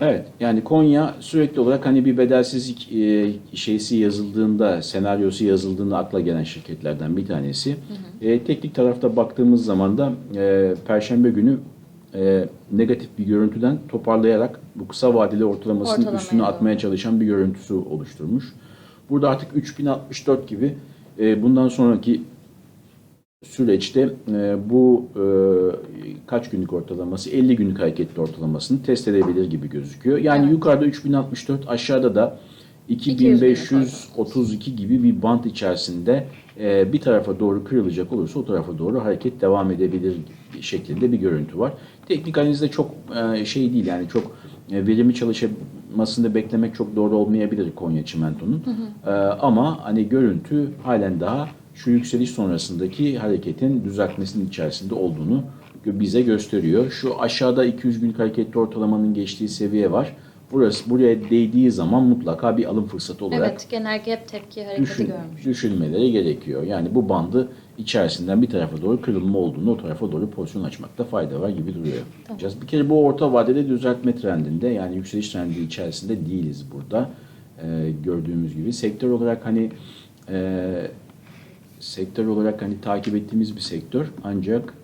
Evet yani Konya sürekli olarak hani bir bedelsizlik e, şeysi yazıldığında, senaryosu yazıldığında akla gelen şirketlerden bir tanesi. E, teknik tarafta baktığımız zaman da e, Perşembe günü e, negatif bir görüntüden toparlayarak bu kısa vadeli ortalamasının Ortalamaya üstüne doğru. atmaya çalışan bir görüntüsü oluşturmuş. Burada artık 3064 gibi e, bundan sonraki süreçte e, bu e, kaç günlük ortalaması 50 günlük hareketli ortalamasını test edebilir gibi gözüküyor. Yani Evet. yukarıda 3064 aşağıda da 2532 gibi bir bant içerisinde e, bir tarafa doğru kırılacak olursa o tarafa doğru hareket devam edebilir şeklinde bir görüntü var. Teknik analizde çok e, şey değil yani çok e, verimli çalışmasını beklemek çok doğru olmayabilir Konya Çimento'nun. E, ama hani görüntü halen daha şu yükseliş sonrasındaki hareketin düzeltmesinin içerisinde olduğunu bize gösteriyor. Şu aşağıda 200 günlük hareketli ortalamanın geçtiği seviye var. Burası buraya değdiği zaman mutlaka bir alım fırsatı olarak Evet, genellikle hep tepki hareketi düşün, görmüş. düşünmeleri gerekiyor. Yani bu bandı içerisinden bir tarafa doğru kırılma olduğunu o tarafa doğru pozisyon açmakta fayda var gibi duruyor. Bir kere bu orta vadede düzeltme trendinde yani yükseliş trendi içerisinde değiliz burada. Ee, gördüğümüz gibi sektör olarak hani e, sektör olarak hani takip ettiğimiz bir sektör ancak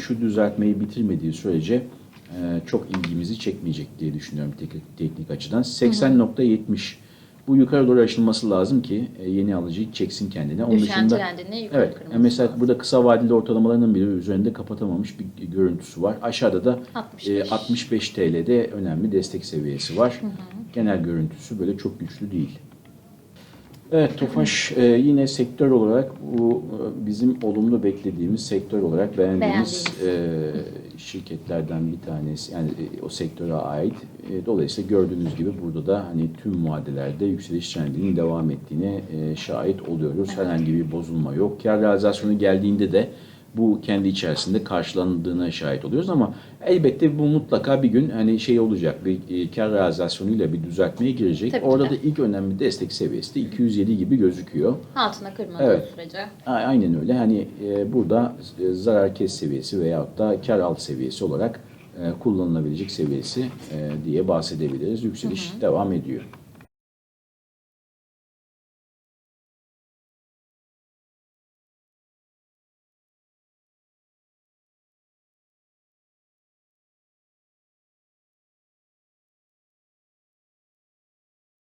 şu düzeltmeyi bitirmediği sürece e, çok ilgimizi çekmeyecek diye düşünüyorum teknik, teknik açıdan. 80.70 bu yukarı doğru aşılması lazım ki e, yeni alıcıyı çeksin kendine. Onun Düşen dışında trendini yukarı Evet. mesela lazım. burada kısa vadeli ortalamalarının biri üzerinde kapatamamış bir görüntüsü var. Aşağıda da 65. e, 65 TL'de önemli destek seviyesi var. Genel görüntüsü böyle çok güçlü değil. Evet Tofaş e, yine sektör olarak bu e, bizim olumlu beklediğimiz sektör olarak beğendiğimiz e, şirketlerden bir tanesi. Yani e, o sektöre ait. E, dolayısıyla gördüğünüz gibi burada da hani tüm vadelerde yükseliş trendinin devam ettiğine e, şahit oluyoruz. Herhangi bir bozulma yok. Kar realizasyonu geldiğinde de bu kendi içerisinde karşılandığına şahit oluyoruz ama elbette bu mutlaka bir gün hani şey olacak bir e, kar realizasyonuyla bir düzeltmeye girecek. Tabii Orada da ilk önemli destek seviyesi de 207 gibi gözüküyor. Altına kırmadığı Evet. sürece. Aynen öyle. Hani e, burada e, zarar kes seviyesi veyahut da kar alt seviyesi olarak kullanılabilecek seviyesi diye bahsedebiliriz. Yükseliş devam ediyor.